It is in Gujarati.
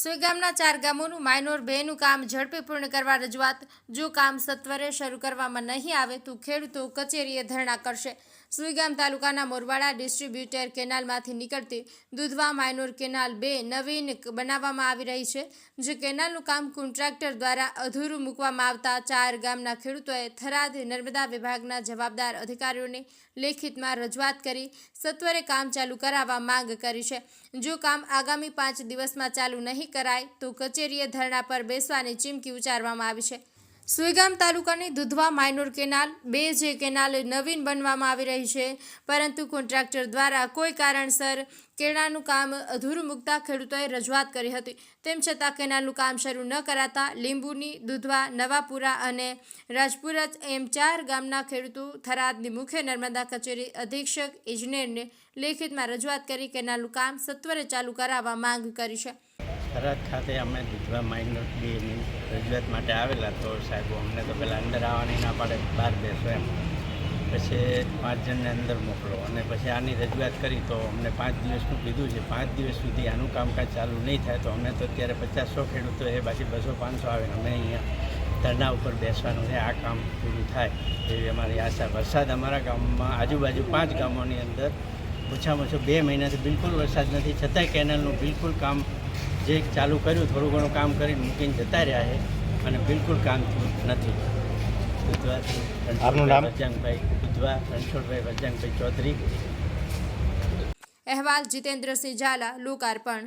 સુઈગામના ચાર ગામોનું માઇનોર બેનું કામ ઝડપી પૂર્ણ કરવા રજૂઆત. જો કામ સત્વરે શરૂ કરવામાં નહીં આવે તો ખેડૂતો કચેરીએ ધરણા કરશે. સુઈગામ તાલુકાના મોરવાડા ડિસ્ટ્રીબ્યુટર કેનાલમાંથી નીકળતી દુધવા માઇનોર કેનાલ બે નવીન બનાવવામાં આવી રહી છે, જે કેનાલનું કામ કોન્ટ્રાક્ટર દ્વારા અધૂરું મૂકવામાં આવતા ચાર ગામના ખેડૂતોએ થરાદ નર્મદા વિભાગના જવાબદાર અધિકારીઓને લેખિતમાં રજૂઆત કરી સત્વરે કામ ચાલુ કરાવવા માંગ કરી છે. જો કામ આગામી પાંચ દિવસમાં ચાલુ નહીં કરાય તો કચેરીએ ધરણા પર બેસવાની ચીમકી ઉચ્ચારવામાં આવી છે. સુઈગામ તાલુકાની દુધવા માઇનોર કેનાલ બે જે કેનાલ નવીન બનવામાં આવી રહી છે, પરંતુ કોન્ટ્રાક્ટર દ્વારા કોઈ કારણસર કેળાનું કામ અધૂરું મૂકતા ખેડૂતોએ રજૂઆત કરી હતી. તેમ છતાં કેનાલનું કામ શરૂ ન કરાતા લીંબુની, દુધવા, નવાપુરા અને રાજપુરા એમ ચાર ગામના ખેડૂતો થરાદની મુખ્ય નર્મદા કચેરી અધિક્ષક ઇજનેરને લેખિતમાં રજૂઆત કરી કેનાલનું કામ સત્વરે ચાલુ કરાવવા માંગ કરી છે. થરાદ ખાતે અમે દૂધવા માઇનર બેની રજૂઆત માટે આવેલા તો સાહેબો અમને તો પહેલાં અંદર આવવાની ના પાડે, બહાર બેસો એમ. પછી પાંચ જણને અંદર મોકલો અને પછી આની રજૂઆત કરી તો અમને પાંચ દિવસનું કીધું છે, પાંચ દિવસ સુધી આનું કામકાજ ચાલુ નહીં થાય તો અમે તો અત્યારે પચાસસો ખેડૂતો એ પાછી બસો પાંચસો આવે. અમે અહીંયા ધરણા ઉપર બેસવાનું છે, આ કામ પૂરું થાય એવી અમારી આશા. વરસાદ અમારા ગામમાં આજુબાજુ પાંચ ગામોની અંદર ઓછામાં ઓછો બે મહિનાથી બિલકુલ વરસાદ નથી. છતાંય કેનાલનું બિલકુલ કામ જે ચાલુ કર્યું થોડું ઘણું કામ કરીને મૂકીને જતા રહ્યા છે અને બિલકુલ કામ થયું નથી. આપનું નામ? વજ્જાંગભાઈ દુધવા રણછોડભાઈ વજ્જાંગભાઈ ચૌધરી. અહેવાલ જીતેન્દ્રસિંહ ઝાલા લોકાર્પણ.